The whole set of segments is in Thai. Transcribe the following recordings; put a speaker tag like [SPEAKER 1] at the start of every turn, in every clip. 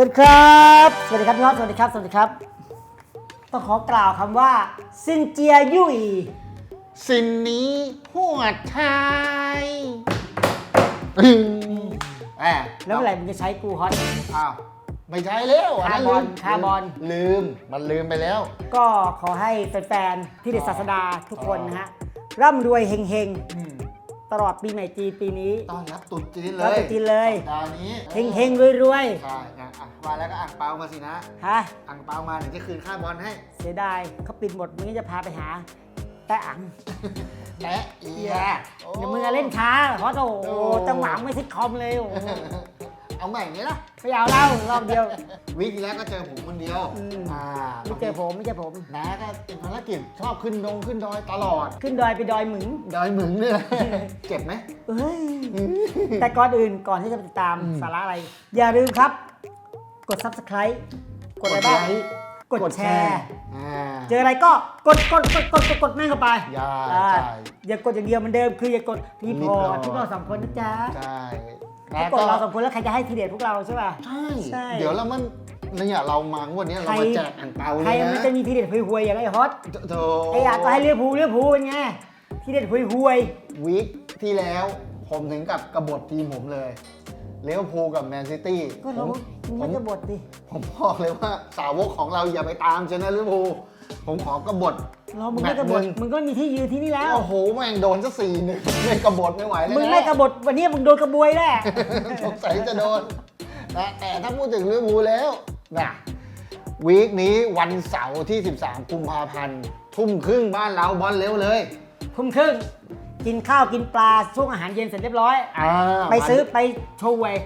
[SPEAKER 1] สวัสดีครับ สวัสดีครับพี่ฮอตสวัสดีครับ สวัสดีครับ ต้องขอกล่าวคำว่าซินเจียยุ่ย
[SPEAKER 2] สิ่งนี้หัวชายแหม
[SPEAKER 1] แล้วเมื่อไหร่มึงจะใช้กูฮอต
[SPEAKER 2] อ้าวไม่ใช่แล้วนนั้น
[SPEAKER 1] คาร์บอน
[SPEAKER 2] ลืม
[SPEAKER 1] คาร์บอน
[SPEAKER 2] ลืม มันลืมไปแล้ว
[SPEAKER 1] ก็ขอให้แฟนๆที่เด็ดศาสดาทุกคนนะฮะร่ำรวยเฮงๆ ตลอดปีใหม่จีนปีนี้
[SPEAKER 2] ต้อนรับตรุ๊จีนเล
[SPEAKER 1] ต้อน
[SPEAKER 2] ย
[SPEAKER 1] รับตรุ๊จีนเลย
[SPEAKER 2] สัปดาห์นี้
[SPEAKER 1] เฮงๆรวย
[SPEAKER 2] ใช่นะอะมาแล้วก็อ่างเปามาสินะ
[SPEAKER 1] ๆฮะ
[SPEAKER 2] อ่างเปามาเดี๋ยวจะคืนค่าบอลให้
[SPEAKER 1] เสียดายเขาปิดหมดมึงจะพาไปหา แต่อัง
[SPEAKER 2] แตะเอีย
[SPEAKER 1] เดี๋ยวมึงอะเล่นช้าฮอตโอ้โห
[SPEAKER 2] โอ้
[SPEAKER 1] จังหวะไม่ซิทคอมเลยโอ้โห
[SPEAKER 2] เอาใหม่ไหมล่ะ
[SPEAKER 1] ไม่เอาเล่ารอบเดียว
[SPEAKER 2] วิกที่แล้วก็เจอผมคนเดียว
[SPEAKER 1] อืม
[SPEAKER 2] อ่า
[SPEAKER 1] ไม่เจอผมไม่เจอผม
[SPEAKER 2] น้าก็เป็นภารกิจชอบขึ้นดงขึ้นดอยตลอด
[SPEAKER 1] ขึ้นดอยไปดอยหมึง
[SPEAKER 2] ดอยหมึงเนี่ย เจ็บไหม
[SPEAKER 1] เฮ้ยแต่ก่อนอื่นก่อนที่จะไปติดตามสาระอะไร อย่าลืมครับ กด subscribe กดอะไรบ้าง
[SPEAKER 2] กดไลค์
[SPEAKER 1] กดแชร์
[SPEAKER 2] อ่า
[SPEAKER 1] เจออะไรก็กดกดกดกดกดกดแม่งเข้าไป
[SPEAKER 2] อย่า
[SPEAKER 1] อ่า
[SPEAKER 2] ใช่
[SPEAKER 1] อย่ากดอย่างเดียวเหมือนเดิมคืออย่ากดรีพอร์ต
[SPEAKER 2] report
[SPEAKER 1] พวกเราสองคนนะจ๊ะ
[SPEAKER 2] ใช่
[SPEAKER 1] ถ้ากดเราสองคนแล้วใครจะให้ทีเด็ดพวกเราใช่ป่ะ
[SPEAKER 2] ใช่
[SPEAKER 1] ใช่
[SPEAKER 2] เดี๋ยวเรามันเนี่ยเรามางวดเนี้ยเรา
[SPEAKER 1] ใคร
[SPEAKER 2] มาแจกอ่างเปา
[SPEAKER 1] ใคร
[SPEAKER 2] เลย
[SPEAKER 1] มัน
[SPEAKER 2] นะ
[SPEAKER 1] จะมีทีเด็ดห่วยๆอย่างไอ้ฮอต
[SPEAKER 2] โถ
[SPEAKER 1] ไอ้อาก็ให้เลือพูลเลือพูลเป็นไงทีเด็ดห่วย
[SPEAKER 2] วีคที่แล้วผมถึงกับกบฏทีมผมเลยเลี้ยวพูลกับแมนซิตี้
[SPEAKER 1] ๆก็
[SPEAKER 2] ผ
[SPEAKER 1] เรา
[SPEAKER 2] ม
[SPEAKER 1] มึง
[SPEAKER 2] ผ
[SPEAKER 1] ไม่
[SPEAKER 2] ม
[SPEAKER 1] จะบดดิ
[SPEAKER 2] ผมบอกเลยว่าสาวกของเราอย่าไปตามเชนะลิเวอร์พูล ผมขอกบฏ
[SPEAKER 1] เรามึงไม่กระบด
[SPEAKER 2] แมตช์หนึ่ง
[SPEAKER 1] มึงก็มีที่ยืนที่นี่แล้ว
[SPEAKER 2] โอ้โห แม่งโดนซะสี่หนึ่งไม่กบฏไม่ไหวเลยนะ
[SPEAKER 1] มึงไม่กระบดวันนี้มึงโดนกระบวยแน่
[SPEAKER 2] สงสัยจะโดนนะแต่ถ้าพูดถึงลิเวอร์พูลแล้วนะวีคนี้วันเสาร์ที่ 13 กุมภาพันธ์ทุ่มครึ่งบ้านเราบอลเร็วเลย
[SPEAKER 1] ทุ่มครึ่งกินข้าวกินปลาช่วงอาหารเย็นเสร็จเรียบร้อย
[SPEAKER 2] อ่า
[SPEAKER 1] ไปซื้อไปโชว์เวย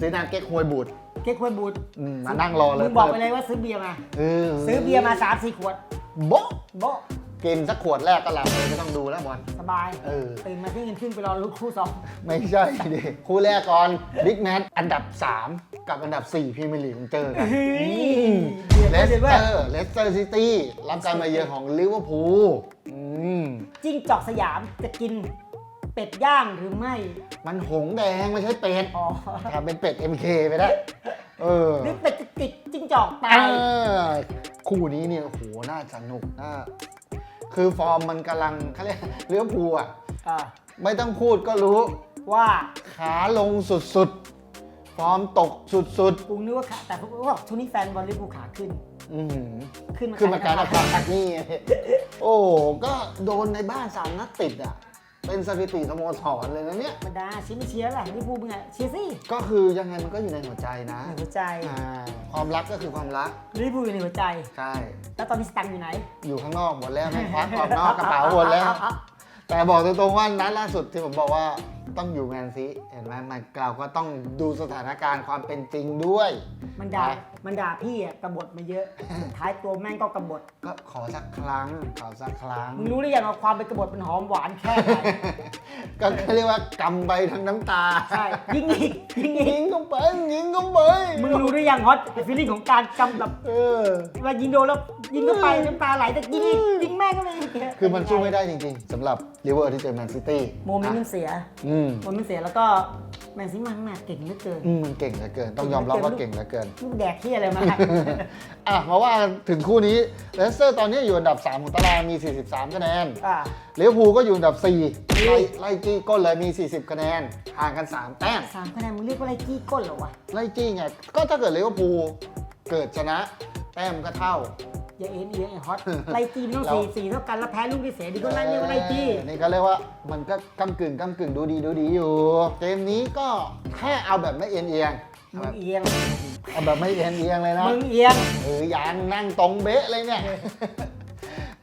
[SPEAKER 2] ซื้อนางเก๊กฮวยบูด
[SPEAKER 1] เค้กควยบูด
[SPEAKER 2] อืมมานั่งรอเลย
[SPEAKER 1] มึงบอกไปเลยว่าซื้อเบียร์มา
[SPEAKER 2] เออ
[SPEAKER 1] ซื้อเบียร์มา3ามสี่ขวด
[SPEAKER 2] โบ๊ะ
[SPEAKER 1] โบ๊ะ
[SPEAKER 2] กินสักขวดแรกก็หลับเลยไม่ต้องดูแล้วบอล
[SPEAKER 1] สบาย
[SPEAKER 2] เออ
[SPEAKER 1] ตื่นมาที่เงินขึ้นไปรอลูกคู่สอง
[SPEAKER 2] ไม่ใช่ดิคู่แรกก่อนบิ๊กแมตอันดับ 3 กับอันดับ 4พรีเมียร์ลีกเจอกัน
[SPEAKER 1] เฮ้ย
[SPEAKER 2] เล
[SPEAKER 1] เดือด
[SPEAKER 2] ส
[SPEAKER 1] เดือด
[SPEAKER 2] เต
[SPEAKER 1] เว้ย
[SPEAKER 2] อร์เลสเตอร์ซิตี้รับการมาเยือนของลิเวอร์พูลอืม
[SPEAKER 1] จิ้งจอกสยามจะกิน เป็ดย่างหรือไม่
[SPEAKER 2] มันหงส์แดงไม่ใช่เป็ด
[SPEAKER 1] อ๋อ
[SPEAKER 2] ทำเป็นเป็ด MK ไปได้ เออ
[SPEAKER 1] หรือเป็ดจะติดจิ้งจอกตา
[SPEAKER 2] อ่ายคู่นี้เนี่ยโอ้โหน่าสนุกน่าคือฟอร์มมันกำลังเขาเรียกลิเวอร์พูลอะ
[SPEAKER 1] อ่า
[SPEAKER 2] ไม่ต้องพูดก็รู้
[SPEAKER 1] ว่า
[SPEAKER 2] ขาลงสุดๆ ฟอร์มตกสุด
[SPEAKER 1] กูนึกว่าขาแต่พวกว่าทุกนี้แฟนบอลลิเวอร์พูลขาขึ้น
[SPEAKER 2] ๆ อื้อหือ
[SPEAKER 1] ขึ้นมา
[SPEAKER 2] ขึ้นมาการ
[SPEAKER 1] ข
[SPEAKER 2] อัพพักนี่ไงโอ้ก็โดนในบ้านสามนัดติดอะ เป็นสถิติสโมสรเลยนะเนี่ย
[SPEAKER 1] ธรรมดาเชียร์ไม่เชียร์แหละลิเวอร์พูลมึงอะเชียร์สิ
[SPEAKER 2] ก็คือยังไงมันก็อยู่ในหัวใจนะ
[SPEAKER 1] ในหัวใจ
[SPEAKER 2] อ่าความรักก็คือความรัก
[SPEAKER 1] ลิเวอร์พูลอยู่ในหัวใจ
[SPEAKER 2] ใช่
[SPEAKER 1] แล้วตอนนี้สตังค์อยู่ไหน
[SPEAKER 2] อยู่ข้างนอกหมดแล้วไม่ควักออกนอกกระเป๋าหมดแล้ว แต่บอกตรงๆว่านัดล่าสุดที่ผมบอกว่า ต้องอยู่แมนซีเห็นไหมมันเราก็ต้องดูสถานการณ์ความเป็นจริงด้วย
[SPEAKER 1] มันด่า
[SPEAKER 2] ไป
[SPEAKER 1] มันด่าพี่อะกบฏมาเยอะท้ายตัวแม่งก็กบฏ
[SPEAKER 2] ก็ขอสักครั้งขอสักครั้ง
[SPEAKER 1] มึงรู้หรือยังว่าความเป็นกบฏมันหอมหวานแค่ไหน
[SPEAKER 2] ก็เรียกว่ากำไปทั้งน้ำตา
[SPEAKER 1] ใช่ยิงอีกยิงอี
[SPEAKER 2] ยิ
[SPEAKER 1] ก
[SPEAKER 2] งก็ไปยิงก็ไป
[SPEAKER 1] มึงรู้หรือยังฮอตฟีลลิ่งของการกำแบบ
[SPEAKER 2] เออ
[SPEAKER 1] เวลายิงโดนแล้วยิงเข้าไปน้ำตาไหลแต่ยิงอีกยิงแม่งก็ไม่
[SPEAKER 2] คือมันสู้ไม่ได้จริงๆสำหรับลิเวอร์ที่เจอแมนซิตี้
[SPEAKER 1] โมเมนต์มันเสีย
[SPEAKER 2] อืม
[SPEAKER 1] โมเมนต์เสียแล้วก็แมนซีมันแมตเก่งเหลือเกิน
[SPEAKER 2] อืมมันเก่งเหลือเกิน ต้องยอมรับว่าเก่งเหลือเกิน
[SPEAKER 1] ลูกแดกที่อะไรมา
[SPEAKER 2] อะมาว่าถึงคู่นี้เลสเตอร์ตอนนี้อยู่อันดับ 3 ของตารางมี 43 คะแนน
[SPEAKER 1] อ่า
[SPEAKER 2] ลิเวอร์พูลก็อยู่อันดับ 4 ไล่ไล่จี้ก้นเลยมี 40 คะแนนห่างกัน 3 แต้ม
[SPEAKER 1] สามคะแนนมึงเรียกว่าอะไรจี้ก้นเหรอวะ
[SPEAKER 2] ไล่จี้ไงก็ถ้าเกิดลิเวอร์พูล เกิดชนะ แต้มก็เท่า
[SPEAKER 1] อย่าเอ็นเอียงไอ้ฮอต ไล่จี้มันต้องสี่สี่เท่ากันแล้วแพ้ลูกที่เสียดีก็ไล่เรียกว่าไล่จี้
[SPEAKER 2] เออนี่ก็เรียกว่ามันก็กำกึ่งกำกึ่งดูดีดูดีอยู่ เกมนี้ก็แค่เอาแบบไม่เอียงเอียง
[SPEAKER 1] มึงเอียง
[SPEAKER 2] เอาแบบไม่เอียงเอียงเลยนะ
[SPEAKER 1] มึงเอียง
[SPEAKER 2] เออยางนั่งตรงเบ๊ะเลยเนี่ย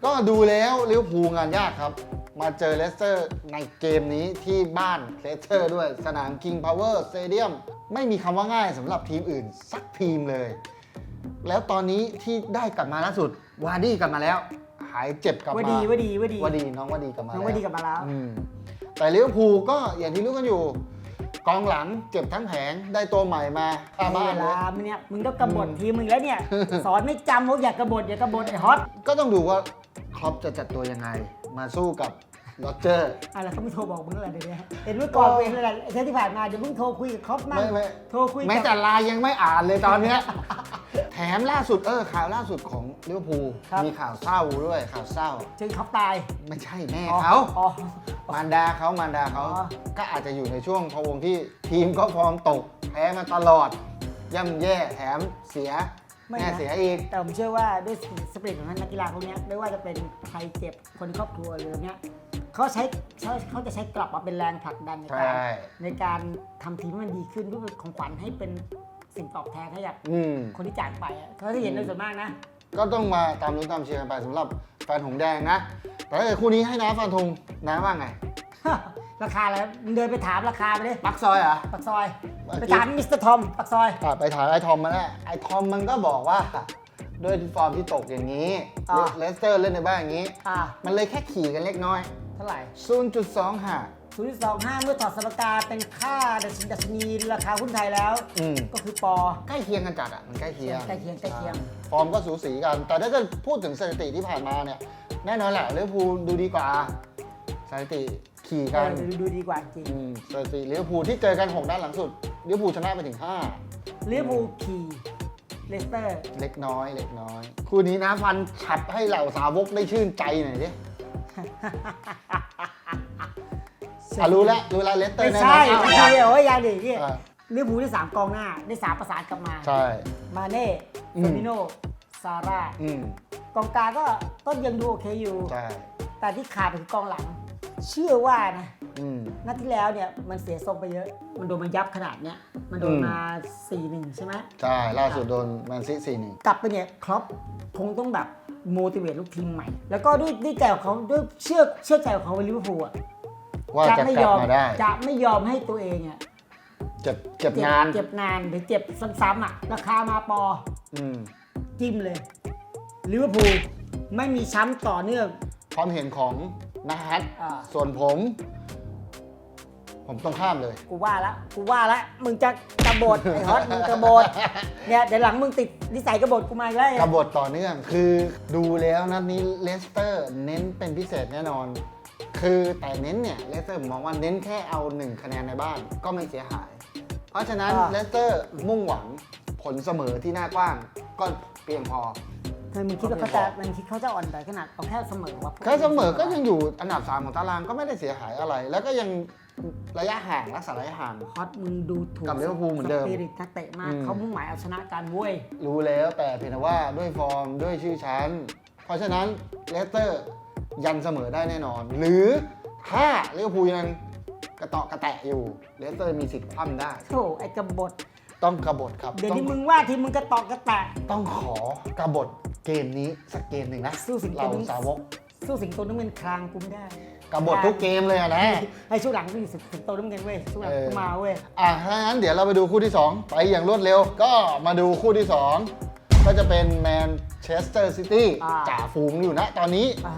[SPEAKER 2] ก็ดูแล้วลิเวอร์พูลงานยากครับ มาเจอเลสเตอร์ในเกมนี้ที่บ้านเลสเตอร์ด้วยสนาม King Power Stadium ไม่มีคำว่าง่ายสำหรับทีมอื่น สักทีมเลย แล้วตอนนี้ที่ได้กลับมาล่าสุด วาร์ดี้กลับมาแล้ว หายเจ็บกลับ
[SPEAKER 1] ว่า
[SPEAKER 2] มา
[SPEAKER 1] ดีว่าดีว่าดี
[SPEAKER 2] วาดีน้องวาดีกลับมา
[SPEAKER 1] น้อง
[SPEAKER 2] แล้ว
[SPEAKER 1] ว่าดีกลับมาแล้ว
[SPEAKER 2] อืมแต่ลิเวอร์พูลก็อย่างที่รู้กันอยู่ กองหลังเจ็บทั้งแผงได้ตัวใหม่มาคา
[SPEAKER 1] เว
[SPEAKER 2] บ้านเลย
[SPEAKER 1] ลามึงเนี่ยมึงต้องกบฏทีมมึงแล้วเนี่ย สอนไม่จำว่าอย่ากบฏอย่ากบฏไอ้ฮอต
[SPEAKER 2] ก็ต้องดูว่าครอปจะจัดตัวยังไง มาสู้กับ โรเจอร์
[SPEAKER 1] อะไรเขาไม่โทรบอกมึงอะไรเดี๋ยวนี้เห็นเมื่อก่อนเองอะไรเทปที่ผ่านมาเดี๋ยวมึงโทรคุยกับครอปมั่ง
[SPEAKER 2] ไม่ไม่
[SPEAKER 1] โทรคุย
[SPEAKER 2] แม้
[SPEAKER 1] กับ
[SPEAKER 2] แต่ไลายยังไม่อ่านเลยตอนเนี้ย แถมล่าสุดเออข่าวล่าสุดของลิเวอร์พูล
[SPEAKER 1] ครับ
[SPEAKER 2] มีข่าวเศร้าด้วยข่าวเศร้า
[SPEAKER 1] เจอเขาตาย
[SPEAKER 2] ไม่ใช่แม่
[SPEAKER 1] อ๋อ
[SPEAKER 2] เขา
[SPEAKER 1] อ๋อ
[SPEAKER 2] มารดาเขามารดาเขา
[SPEAKER 1] อ๋อ
[SPEAKER 2] ก็อาจจะอยู่ในช่วงพะวงที่ทีมก็ฟอร์มตก แพ้มาตลอด ย่ำแย่แถมเสีย
[SPEAKER 1] ไม่
[SPEAKER 2] แม่
[SPEAKER 1] นะ
[SPEAKER 2] เสียอีก
[SPEAKER 1] แต่ผมเชื่อว่าด้วยสปิริตของนักกีฬาพวกเนี้ยไม่ว่าจะเป็นใครเจ็บคนในครอบครัวหรืออะไรเนี้ยเขาใช้เขาเขาจะใช้กลับมาเป็นแรงผลักดันในการ
[SPEAKER 2] ใช่
[SPEAKER 1] ในการทำทีมให้มันดีขึ้นด้วยของขวัญให้เป็นสิ่งตอบแทนให้กับ
[SPEAKER 2] อืม
[SPEAKER 1] คนที่จากไปอะเขาจะเห็นโดยส่วนมากนะ
[SPEAKER 2] ก็ต้องมาตามรุ้นตามเชียร์กันไปสำหรับแฟนหงส์แดงนะ แต่ถ้าเกิดคู่นี้ให้น้าฟันธงน้าว่าไง
[SPEAKER 1] ราคาแล้วมึงเดินไปถามราคาไปเลย
[SPEAKER 2] ปักซอยเหรอ
[SPEAKER 1] ปักซอย
[SPEAKER 2] เมื่อกี้
[SPEAKER 1] ไปถามมิสเตอร์ทอมปักซอย
[SPEAKER 2] อะไปถามไอ้ทอมมาแล้วไอ้ทอมมันก็บอกว่า ด้วยฟอร์มที่ตกอย่างนี้
[SPEAKER 1] อ่า
[SPEAKER 2] เลสเตอร์เล่นในบ้านอย่างนี้
[SPEAKER 1] อ่า
[SPEAKER 2] มันเลยแค่ขี่กันเล็กน้อย
[SPEAKER 1] เท่าไหร่
[SPEAKER 2] 0.2ห่า
[SPEAKER 1] ศูนย์สองห้าเมื่อถอดสมการเป็นค่าดัชนีราคาหุ้นไทยแล้ว
[SPEAKER 2] อืม
[SPEAKER 1] ก็คือปอ
[SPEAKER 2] ใกล้เคียงกันจัดอะ มันใกล้เคียง
[SPEAKER 1] ใกล้เคียงใกล้เคียง
[SPEAKER 2] ฟอร์มก็สูสีกัน แต่ถ้าเกิดพูดถึงสถิติที่ผ่านมาเนี่ย แน่นอนแหละลิเวอร์พูลดูดีกว่าสถิติ ขี่
[SPEAKER 1] เอ
[SPEAKER 2] กัน
[SPEAKER 1] อดูดูดีกว่าจริง
[SPEAKER 2] อืมสถิติลิเวอร์พูลที่เจอกันหกด้านหลังสุดลิเวอร์พูลชนะไปถึงห้า
[SPEAKER 1] ลิเวอร์พูลขี่เลสเตอร์
[SPEAKER 2] เล็กน้อยเล็กน้อย คู่นี้นะฟันฉับให้เหล่าสาวกได้ชื่นใจหน่อยดิอะรู้แล้วรู้แล้วเลสเตอ
[SPEAKER 1] ไม่
[SPEAKER 2] ร์แน่น
[SPEAKER 1] ใช่
[SPEAKER 2] อน
[SPEAKER 1] ไม่ใช่โอ้ยยังดินี่
[SPEAKER 2] อะ
[SPEAKER 1] ลิเวอร์พูลได้สามกองหน้าได้สามประสานกลับมา
[SPEAKER 2] ใช่
[SPEAKER 1] มาเน่
[SPEAKER 2] อื
[SPEAKER 1] เฟ
[SPEAKER 2] ม
[SPEAKER 1] อร์มิโนซาร่า
[SPEAKER 2] อืม
[SPEAKER 1] กองกลางก็ต้นยังดูโอเคอยู่
[SPEAKER 2] ใช่
[SPEAKER 1] แต่ที่ขาดไปคือกองหลัง เชื่อว่านะ
[SPEAKER 2] อืม
[SPEAKER 1] นัดที่แล้วเนี่ยมันเสียทรงไปเยอะ มันโดนมันยับขนาดเนี้ยมันโดน
[SPEAKER 2] อืม
[SPEAKER 1] มา 4-1 ใช่ไหม
[SPEAKER 2] ใช่ล่าสุดโดนแมนซีสี่หนึ่ง
[SPEAKER 1] กลับไปเนี่ยครอปคงต้องแบบโมดิเวตลูกทีมใหม่ แล้วก็ด้วยด้วยใจของเขาด้วยเชื่อเชื่อใจของเขาในลิเวอร์พูลอะ
[SPEAKER 2] ว่าจะ
[SPEAKER 1] ไม่
[SPEAKER 2] กลั
[SPEAKER 1] ย
[SPEAKER 2] บ
[SPEAKER 1] อม
[SPEAKER 2] มาได้
[SPEAKER 1] จะไม่ยอมให้ตัวเองอะ
[SPEAKER 2] เจ็บเจ็บ
[SPEAKER 1] เจ็บ
[SPEAKER 2] นาน
[SPEAKER 1] เจ็บนานหรือเจ็บซ้ำๆอะราคามาปอ
[SPEAKER 2] อืม
[SPEAKER 1] จิ้มเลยลิเวอร์พูลไม่มีช้ำต่อเนื่อง
[SPEAKER 2] ความเห็นของ นาฮัท
[SPEAKER 1] อ่า
[SPEAKER 2] ส่วนผม ผมต้องข้ามเลย
[SPEAKER 1] กูว่าละกูว่าละมึงจะกระบดไอ้ฮอตมึงกระบดเนี่ยเดี๋ยวหลังมึงติดนิสัยกระบดกูมาอีกแล้ว
[SPEAKER 2] กบฏต่อเนื่องคือดูแล้วนัดนี้เลสเตอร์เน้นเป็นพิเศษแน่นอน คือแต่เน้นเนี่ยเลสเตอร์ผมมองว่าเน้นแค่เอา1คะแนนในบ้านก็ไม่เสียหาย เพราะฉะนั้นเลสเตอร์มุ่งหวังผลเสมอที่หน้ากว้างก็เพียงพอ
[SPEAKER 1] ทำไมมึงคิดว่าเขาจะมันคิดเขาจะอ่อนแต่ขนาดเอาแค่เสมอวะ
[SPEAKER 2] แค่เสมอก็ยังอยู่อันดับ 3 ของตารางก็ไม่ได้เสียหายอะไร แล้วก็ยังระยะห่างรักษาระยะห่าง
[SPEAKER 1] ฮอตมึงดูถูก
[SPEAKER 2] กับลิเวอร์พูลเหมือนเดิม
[SPEAKER 1] สปิริตนักเตะมาก
[SPEAKER 2] อืม
[SPEAKER 1] เขามุ่งหมายเอาชนะการเว้ย
[SPEAKER 2] รู้แล้วแต่เพียงแต่ว่าด้วยฟอร์มด้วยชื่อชั้น เพราะฉะนั้นเลสเตอร์ยันเสมอได้แน่นอน หรือถ้าลิเวอร์พูลยังกระเตาะกระแตะอยู่เลสเตอร์มีสิทธิ์คว่ำได้
[SPEAKER 1] โธ่ไอ้กบฏ
[SPEAKER 2] ต้องกบฏครับ
[SPEAKER 1] เดี๋ยว
[SPEAKER 2] ต้อง
[SPEAKER 1] นี้มึงว่าที่มึงกระตอกกระแตะ
[SPEAKER 2] ต้องขอกบฏ เกมนี้สักเกมหนึ่งนะ
[SPEAKER 1] สู้สิงโต
[SPEAKER 2] เราสาวก
[SPEAKER 1] สู้สิงโตน้ำเงินคลางกูไม่ได้
[SPEAKER 2] กบฏทุกเกมเลยอะนะ
[SPEAKER 1] ให้ช่วงหลังกูอยู่สิงโตน้ำเงินเว้ยช่วงหลัง
[SPEAKER 2] เออ
[SPEAKER 1] กูมาเว้ย
[SPEAKER 2] อะถ้างั้นเดี๋ยวเราไปดูคู่ที่ 2 ไปอย่างรวดเร็ว ก็มาดูคู่ที่ 2 ก็จะเป็นแมนเชสเตอร์ซิตี้
[SPEAKER 1] อ่า
[SPEAKER 2] จ่าฝูงอยู่นะ ตอนนี้
[SPEAKER 1] อ่า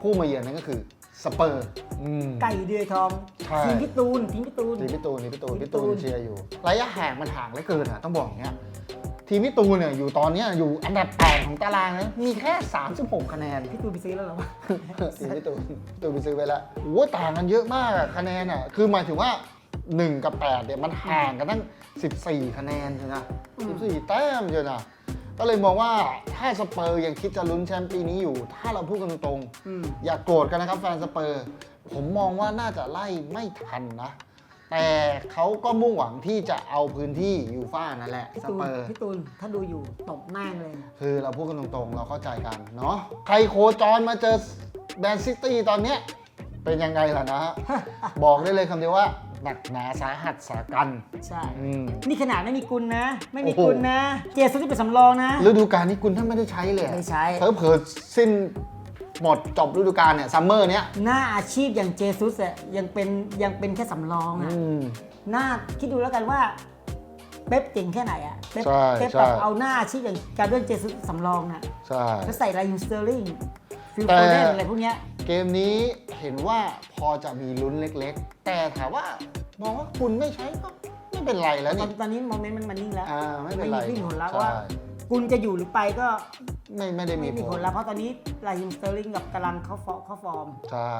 [SPEAKER 2] ผู้มาเยือนนั่นก็คือสเปอร์อืม
[SPEAKER 1] ไก่เดือยทอง
[SPEAKER 2] ใช่
[SPEAKER 1] ทีมพี่ตูนทีมพี่ตูน
[SPEAKER 2] ทีมพี่ตูนทีมพี่ตูน
[SPEAKER 1] ทีมพี่
[SPEAKER 2] พี่ตู
[SPEAKER 1] ตู
[SPEAKER 2] น
[SPEAKER 1] น
[SPEAKER 2] เชียร์อยู่ ระยะห่างมันห่างเหลือเกินอะต้องบอกอย่างเงี้ย ทีมพี่ตูนเนี่ยอยู่ตอนเนี้ยอยู่อันดับแปดของตารางนะมีแค่ 36 คะแนน
[SPEAKER 1] พี่ตูนไปซื้อแล้วเหรอวะ
[SPEAKER 2] ทีมพี่ตูนพี่ตูนไปซื้อไปแล้วโอ้ต่างกันเยอะมากอะคะแนนอะคือหมายถึงว่า 1 กับ 8เนี่ยมันห่างกันตั้ง 14 คะแนนใช่ไหม
[SPEAKER 1] อืม
[SPEAKER 2] 14 แต้มใช่ไหมก็เลยมองว่าถ้าสเปอร์ยังคิดจะลุ้นแชมป์ปีนี้อยู่ ถ้าเราพูดกันตรงๆ
[SPEAKER 1] อืม
[SPEAKER 2] อย่ากโกรธกันนะครับแฟนสเปอร์ ผมมองว่าน่าจะไล่ไม่ทันนะ แต่เขาก็มุ่งหวังที่จะเอาพื้นที่ยูฟ่านั่นแหละ
[SPEAKER 1] พี่
[SPEAKER 2] ส
[SPEAKER 1] ตูน
[SPEAKER 2] เปอร์
[SPEAKER 1] พี่ตูนถ้าดูอยู่ตบแม่งเลย
[SPEAKER 2] คือเราพูดกันตรงๆ เราเข้าใจกันเนาะใครโคจรมาเจอแมนซิตี้ตอนเนี้ยเป็นยังไงล่ะนะฮะ บอกได้เลยคำเดียวว่าหนักหนาสาหัสสากัน
[SPEAKER 1] ใช่
[SPEAKER 2] อืม
[SPEAKER 1] นี่ขนาดไม่มีกุลนะ ไม่มี
[SPEAKER 2] โอ้โห
[SPEAKER 1] กุลนะ เจสุสที่เป็นสำรองนะ
[SPEAKER 2] ฤดูกาลนี้คุณท่านไม่ได้ใช้เลยอะ
[SPEAKER 1] ไม่ใช้
[SPEAKER 2] เผลอเผลอๆสิ้น หมดจบฤดูกาลเนี่ยซัมเมอร์เนี้ย
[SPEAKER 1] หน้าอาชีพอย่างเจสุสอะยังเป็นยังเป็นแค่สำรองอะ
[SPEAKER 2] อืม
[SPEAKER 1] หน้าคิดดูแล้วกันว่าเป๊ปเก่งแค่ไหนอะเป๊ป
[SPEAKER 2] ใช่
[SPEAKER 1] เป๊ป
[SPEAKER 2] ใช่
[SPEAKER 1] แบบเอาหน้าอาชีพอย่างการเดินเจสุสสำรองอะ
[SPEAKER 2] ใช่
[SPEAKER 1] แล้วใส่ไรยูสเตอร์ลิงฟิล
[SPEAKER 2] แต่
[SPEAKER 1] โฟเดนอะไรพวกเนี้ย
[SPEAKER 2] เกมนี้เห็นว่าพอจะมีลุ้นเล็กๆ แต่ถามว่ามองว่าคุณไม่ใช้ก็ไม่เป็นไรแล้ว
[SPEAKER 1] ตอ
[SPEAKER 2] นี่
[SPEAKER 1] นตอนนี้โมเมนต์มันมันนิ่งแล้ว
[SPEAKER 2] อ่าไม่เป็นไร
[SPEAKER 1] ไม่มีผลแล้ว
[SPEAKER 2] ใช่
[SPEAKER 1] ว่ากุลจะอยู่หรือไปก็
[SPEAKER 2] ไม่ไม่ได้มี
[SPEAKER 1] ไม่มี
[SPEAKER 2] ผ
[SPEAKER 1] ผ
[SPEAKER 2] ล
[SPEAKER 1] ลแล้วเพราะตอนนี้ลาฮิมสเตอร์ลิงกับกำลังเขาฟอร์เขาฟอร์ม
[SPEAKER 2] ใช่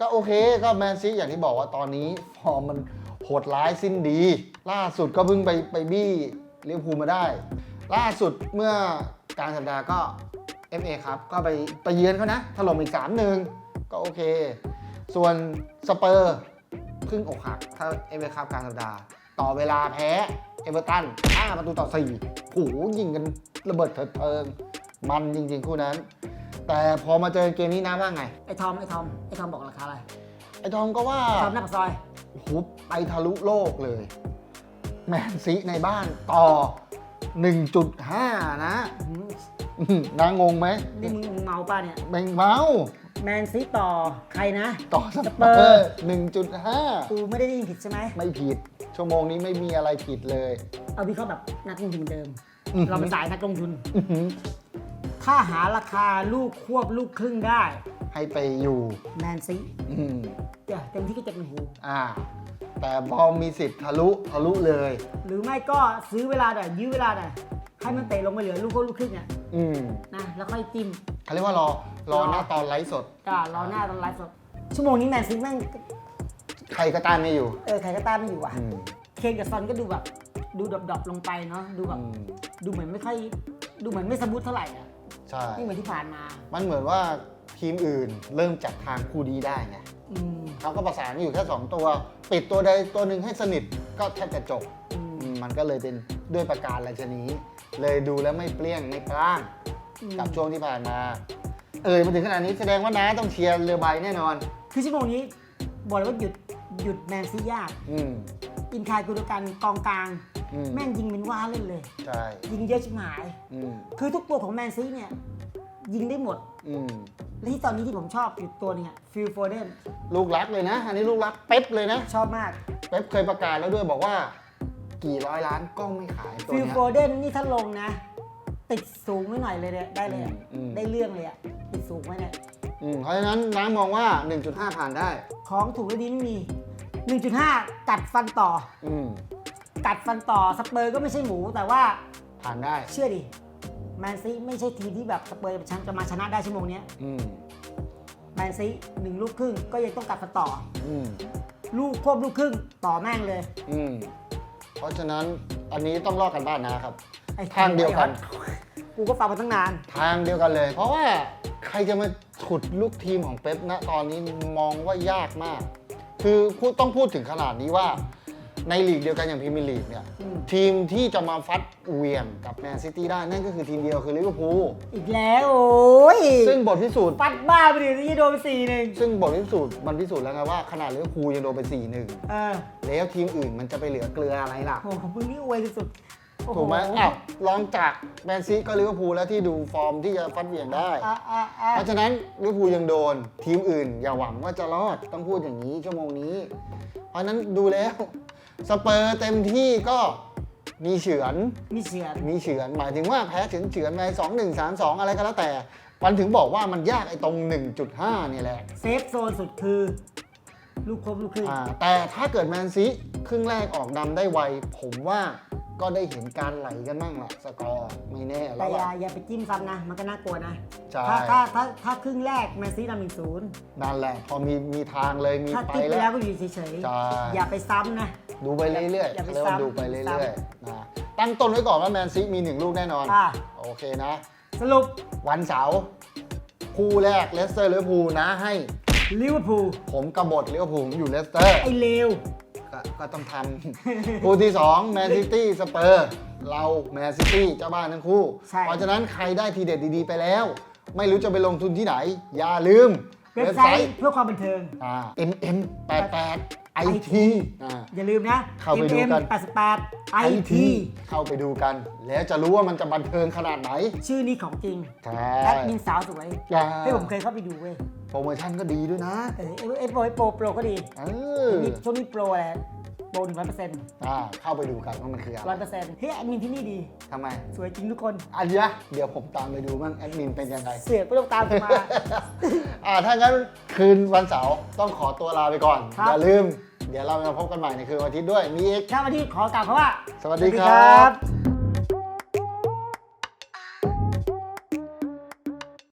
[SPEAKER 2] ก็โอเคก็แมนซีอย่างที่บอกว่าตอนนี้ฟอร์มมันโหดร้ายสิ้นดี ล่าสุดก็เพิ่งไปไปบี้ลิเวอร์พูลมาได้ ล่าสุดเมื่อกลางสัปดาห์ก็ FA ครับ ก็ไปไปเยือนเขานะ ถล่มอีก3 1ก็โอเค ส่วนสเปอร์เพิ่งอกหัก ถ้า FA ครับกลางสัปดาห์ ต่อเวลาแพ้เอเวอร์ตัน5ประตูต่อ4โอ้โหยิงกันระเบิดเถิดเทิง มันจริง ๆ คู่นั้น แต่พอมาเจอเกมนี้นะว่าไง
[SPEAKER 1] ไอ้ทอมไอ้ทอมไอ้ทอมบอกราคาอะไร
[SPEAKER 2] ไอ้ทอมก็ว่า
[SPEAKER 1] ทอมหน้าปากซอย
[SPEAKER 2] หุบไปทะลุโลกเลย แมนซีในบ้านต่อ 1.5 นะ
[SPEAKER 1] หืม
[SPEAKER 2] อื้อหือนางงงไหม
[SPEAKER 1] นี่มึงมึงเมาป่ะเนี่ย
[SPEAKER 2] แบงเมา
[SPEAKER 1] แมนซีต่อใครนะ
[SPEAKER 2] ต่อส
[SPEAKER 1] ส
[SPEAKER 2] เป
[SPEAKER 1] เป
[SPEAKER 2] อ
[SPEAKER 1] อร์
[SPEAKER 2] ร์1.5
[SPEAKER 1] กูไม่ได้ยินผิดใช่ไหม
[SPEAKER 2] ไม่ผิด ชั่วโมงนี้ไม่มีอะไรผิดเลย
[SPEAKER 1] เอาวิเคราะห์แบบนักลงทุนเหมือนเดิม
[SPEAKER 2] อือหือ
[SPEAKER 1] เราเป็นสายนักลงทุน
[SPEAKER 2] อื้อหือ
[SPEAKER 1] ถ้าหาราคาลูกควบลูกครึ่งได้
[SPEAKER 2] ให้ไปอยู่
[SPEAKER 1] แมนซี
[SPEAKER 2] อืม
[SPEAKER 1] เดี๋ยวเต็มที่ก็จะเป็นหู
[SPEAKER 2] อ่า แต่พอมีสิทธิ์ทะลุทะลุเลย
[SPEAKER 1] หรือไม่ก็ซื้อเวลาหน่อยยื้อเวลาหน่อยให้มันเตะลงไปเหลือลูกควบลูกครึ่งเนี่ย
[SPEAKER 2] อืม
[SPEAKER 1] นะแล้วค่อยจิ้ม
[SPEAKER 2] เขาเรียกว่ารอรอหน้าตอนไลฟ์สด
[SPEAKER 1] ก็รอหน้าตอนไลฟ์สดชั่วโมงนี้แมนซีแม่ง
[SPEAKER 2] ใครก็ต้านไม่อยู่
[SPEAKER 1] เออใครก็ต้านไม่อยู่ว่ะ
[SPEAKER 2] อืม
[SPEAKER 1] เคนกับซอนก็ดูแบบ ดูดรอปๆลงไปเนาะดูแบบ
[SPEAKER 2] อืม
[SPEAKER 1] ดูเหมือนไม่ค่อยดูเหมือนไม่สมูทเท่าไหร่อะ
[SPEAKER 2] ใช่
[SPEAKER 1] ไม่เหมือนที่ผ่านมา
[SPEAKER 2] มันเหมือนว่าทีมอื่นเริ่มจัดทางคู่ดีได้ไง
[SPEAKER 1] อืม
[SPEAKER 2] เขาก็ประสานอยู่แค่2ตัว ปิดตัวใดตัวหนึ่งให้สนิทก็แทบจะจบ
[SPEAKER 1] อืม
[SPEAKER 2] อืมมันก็เลยเป็นด้วยประการอะไรชนี้เลยดูแล้วไม่เปรี้ยงไม่พล่าง
[SPEAKER 1] อืม
[SPEAKER 2] กับช่วงที่ผ่านมา เอ่ยมาถึงขนาดนี้แสดงว่าน้าต้องเชียร์เรือใบแน่นอน
[SPEAKER 1] คือชั่วโมงนี้บอกเลยว่าหยุดหยุดแมนซียาก
[SPEAKER 2] อืม
[SPEAKER 1] อินคายกุลกันกองกลาง
[SPEAKER 2] อืม
[SPEAKER 1] แม่งยิงเป็นว่าเล่นเลย
[SPEAKER 2] ใช่
[SPEAKER 1] ยิงเยอะชิบหาย
[SPEAKER 2] อืม
[SPEAKER 1] คือทุกตัวของแมนซีเนี่ย ยิงได้หมด
[SPEAKER 2] อืม
[SPEAKER 1] และที่ตอนนี้ที่ผมชอบอยู่ตัวหนึงอะฟิลโฟเดน
[SPEAKER 2] ลูกรักเลยนะ อันนี้ลูกรักเป๊ปเลยนะ
[SPEAKER 1] ชอบมาก
[SPEAKER 2] เป๊ปเคยประกาศแล้วด้วยบอกว่า กี่ร้อยล้านก็ไม่ขายตัว
[SPEAKER 1] ฟิล
[SPEAKER 2] เนี้ย
[SPEAKER 1] โฟเดนนี่ถ้าลงนะ ติดสูงไว้หน่อยเลยเนี่ยได้เลยอะ
[SPEAKER 2] อืมอืม
[SPEAKER 1] ได้เรื่องเลยอะติดสูงไว้เนี่ย
[SPEAKER 2] อืมเพราะฉะนั้นน้ามองว่า 1.5 ผ่านได้
[SPEAKER 1] ของถูกและดีไม่มี 1.5 กัดฟันต่อ
[SPEAKER 2] อืม
[SPEAKER 1] กัดฟันต่อสเปอร์ก็ไม่ใช่หมูแต่ว่า
[SPEAKER 2] ผ่านได้
[SPEAKER 1] เชื่อดิแมนซีไม่ใช่ทีมที่แบบสเปอร์จะมาชนะได้ชั่วโมงเนี้ย
[SPEAKER 2] อืม
[SPEAKER 1] แมนซีหนึ่งลูกครึ่งก็ยังต้องกัดฟันต่อ
[SPEAKER 2] อืม
[SPEAKER 1] ลูกควบลูกครึ่งต่อแม่งเลย
[SPEAKER 2] อืมเพราะฉะนั้นอันนี้ต้องลอกกันบ้านนะครับ
[SPEAKER 1] ไอ้
[SPEAKER 2] ทางเดียวกัน
[SPEAKER 1] กูก็ฟังมาตั้งนาน
[SPEAKER 2] ทางเดียวกันเลย เพราะว่าใครจะมาฉุดลูกทีมของเป๊ปนะตอนนี้มองว่ายากมาก คือพูดต้องพูดถึงขนาดนี้ว่า ในลีกเดียวกันอย่างพรีเมียร์ลีกเนี่ย
[SPEAKER 1] อืม
[SPEAKER 2] ทีมที่จะมาฟัดเหวียงกับแมนซิตี้ได้นั่นก็คือทีมเดียวคือลิเวอร์พูล
[SPEAKER 1] อีกแล้วโอ้ย
[SPEAKER 2] ซึ่งบทพิสูจน์
[SPEAKER 1] ฟัดบ้าไปดิที่โดนไปสี่หนึ่ง
[SPEAKER 2] ซึ่งบทพิสูจน์มันพิสูจน์แล้วไงว่าขนาดลิเวอร์พูลยังโดนไป4-1
[SPEAKER 1] เออ
[SPEAKER 2] แล้วทีมอื่นมันจะไปเหลือเกลืออะไรล่ะ
[SPEAKER 1] โอ้โหมึงนี่อวยสุดๆโอ้โถู
[SPEAKER 2] กไหมอ้าวลองจากแมนซีก็ลิเวอร์พูลแล้วที่ดูฟอร์มที่จะฟัดเหวี่ยงได้
[SPEAKER 1] อะอะอะ
[SPEAKER 2] เพราะฉะนั้นลิเวอร์พูลยังโดน ทีมอื่น อย่าหวังว่าจะรอดต้องพูดอย่างนี้ชั่วโมงนี้ เพราะฉะนั้นดูแล้วสเปอร์เต็มที่ก็มีเฉือน
[SPEAKER 1] มีเสียง
[SPEAKER 2] มีเฉือนหมายถึงว่าแพ้เฉือนเฉือนใน2 1 3 2อะไรก็แล้วแต่ มันถึงบอกว่ามันยากไอ้ตรง 1.5 เนี่ยแหละ
[SPEAKER 1] เซฟโซนสุดคือ ลูกครบลูกครึ่ง
[SPEAKER 2] อ่าแต่ถ้าเกิดแมนซีครึ่งแรกออกนำได้ไว ผมว่า ก็ได้เห็นการไหลกันบ้างละสกอร์ไม่แน่
[SPEAKER 1] แต่
[SPEAKER 2] แล้ว
[SPEAKER 1] อย่า
[SPEAKER 2] อะ
[SPEAKER 1] อย่าไปจิ้มซ้ำนะ มันก็น่ากลัวนะ
[SPEAKER 2] ใช่
[SPEAKER 1] ถ้าถ้าถ้าถ้าครึ่งแรกแมนซีนำหนึ่งศูนย์
[SPEAKER 2] นั่นแหละ พอมีมีทางเลยมี
[SPEAKER 1] ถ้า
[SPEAKER 2] ไป
[SPEAKER 1] ติ๊กไป
[SPEAKER 2] แล้
[SPEAKER 1] แล้ววก็อยู่เฉย
[SPEAKER 2] ใช่
[SPEAKER 1] ๆ อย่าไปซ้ำนะ
[SPEAKER 2] ดูไปเรื่อยๆ
[SPEAKER 1] อย่าไป
[SPEAKER 2] เรียกว่า
[SPEAKER 1] ซ้ำ
[SPEAKER 2] ดูไป
[SPEAKER 1] อย่าไป
[SPEAKER 2] เรื่
[SPEAKER 1] ซ้
[SPEAKER 2] อยๆนะตั้งต้นไว้ก่อนว่าแมนซีมีหนึ่งลูกแน่นอน
[SPEAKER 1] อะ
[SPEAKER 2] โอเคนะ
[SPEAKER 1] สรุป
[SPEAKER 2] วันเสาร์คู่แรกเลสเตอร์ลิเวอร์พูลนะให้
[SPEAKER 1] ลิเวอร์พูล
[SPEAKER 2] ผมกบฏลิเวอร์พูลผมอยู่เลสเตอร์
[SPEAKER 1] ไอ้เลว
[SPEAKER 2] ก็ก็ต้องทำ คู่ที่2แมนซิตี้สเปอร์เราแมนซิตี้เจ้าบ้านทั้งคู่
[SPEAKER 1] ใช่
[SPEAKER 2] เพราะฉะนั้นใครได้ทีเด็ดดีๆไปแล้ว ไม่รู้จะไปลงทุนที่ไหน อย่าลืม
[SPEAKER 1] เว็บไซต์เพื่อความบันเทิง
[SPEAKER 2] อ่า mm 8 8 it อ่า
[SPEAKER 1] อย่าลืมนะ
[SPEAKER 2] เข้าไปดูกัน
[SPEAKER 1] 88 IT
[SPEAKER 2] เข้าไปดูกัน แล้วจะรู้ว่ามันจะบันเทิงขนาดไหน
[SPEAKER 1] ชื่อนี้ของจริง
[SPEAKER 2] ใช่
[SPEAKER 1] แอดมินสาวสวย
[SPEAKER 2] อ่า
[SPEAKER 1] ให้ผมเคยเข้าไปดูเว้ย
[SPEAKER 2] โปรโมชั่นก็ดีด้วยนะ
[SPEAKER 1] เออเอฟโปรโปรโปรก็ดี
[SPEAKER 2] เออ
[SPEAKER 1] นี่ช่วงนี้โปรอะไร โปรหนึ่งร้อยเปอร์เซ็นต์
[SPEAKER 2] อ่าเข้าไปดูกันว่ามันคืออะ
[SPEAKER 1] ร้
[SPEAKER 2] ไร
[SPEAKER 1] อยเปอร์เซ็นต์เฮ้ยแอดมินที่นี่ดี
[SPEAKER 2] ทำไม
[SPEAKER 1] สวยจริงทุกคน
[SPEAKER 2] อันยะเดี๋ยวผมตามไปดูบ้างแอดมินเป็นยังไง
[SPEAKER 1] เสือกไม่ต้องตามผมมา
[SPEAKER 2] อ่าถ้างั้นคืนวันเสาร์ต้องขอตัวลาไปก่อน
[SPEAKER 1] ครับ
[SPEAKER 2] อย่าลืม เดี๋ยวเรามาพบกันใหม่ในคืนวันอาทิตย์ด้วยมีอีก
[SPEAKER 1] ถ้าวันที่ขอกล่าวคำว่า
[SPEAKER 2] สวัสดีครับ
[SPEAKER 1] บ